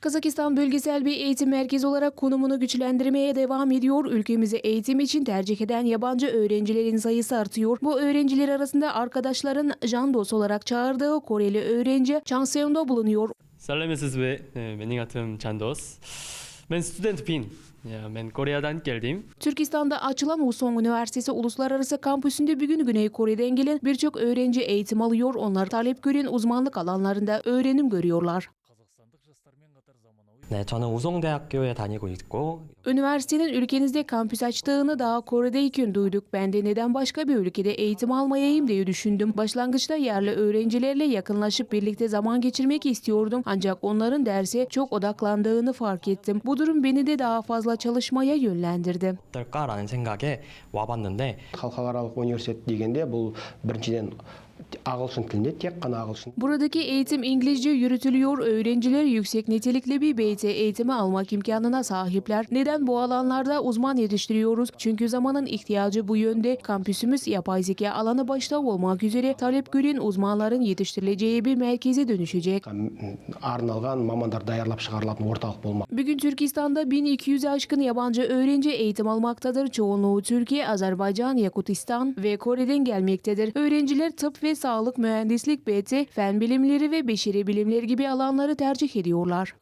Kazakistan bölgesel bir eğitim merkezi olarak konumunu güçlendirmeye devam ediyor. Ülkemizi eğitim için tercih eden yabancı öğrencilerin sayısı artıyor. Bu öğrenciler arasında arkadaşların Jandos olarak çağırdığı Koreli öğrenci Chanseon'da bulunuyor. Selamsız ve e, benim adım Chandos. Ben student pin. Ya ben Kore'den geldim. Türkistan'da açılan Usong Üniversitesi Uluslararası Kampüsü'nde bir gün Güney Kore'den gelen birçok öğrenci eğitim alıyor. Onlar talep gören uzmanlık alanlarında öğrenim görüyorlar. 네, 저는 우송대학교에 다니고 있고 Üniversitenin ülkenizde kampüs açtığını daha Kore'deyken duyduk. Ben de neden başka bir ülkede eğitim almayayım diye düşündüm. Başlangıçta yerli öğrencilerle yakınlaşıp birlikte zaman geçirmek istiyordum. Ancak onların derse çok odaklandığını fark ettim. Bu durum beni de daha fazla çalışmaya yönlendirdi. 어떨까라는 생각에 와봤는데 халықаралық университет дегенде бұл біріншіден Ağılsın diline tek kana ağılsın. Buradaki eğitim İngilizce yürütülüyor. Öğrenciler yüksek nitelikli bir BT eğitimi almak imkanına sahipler. Neden bu alanlarda uzman yetiştiriyoruz? Çünkü zamanın ihtiyacı bu yönde. Kampüsümüz yapay zeka alanı başta olmak üzere talep gören uzmanların yetiştirileceği bir merkeze dönüşecek. Arnalgan mamandar dayarlap çıkarılan ortalık olmak. Bugün Türkistan'da 1200 aşkın yabancı öğrenci eğitim almaktadır. Çoğunluğu Türkiye, Azerbaycan, Yakutistan ve Kore'den gelmektedir. Öğrenciler tıp ve sağlık sağlık, mühendislik, BT, fen bilimleri ve beşeri bilimleri gibi alanları tercih ediyorlar.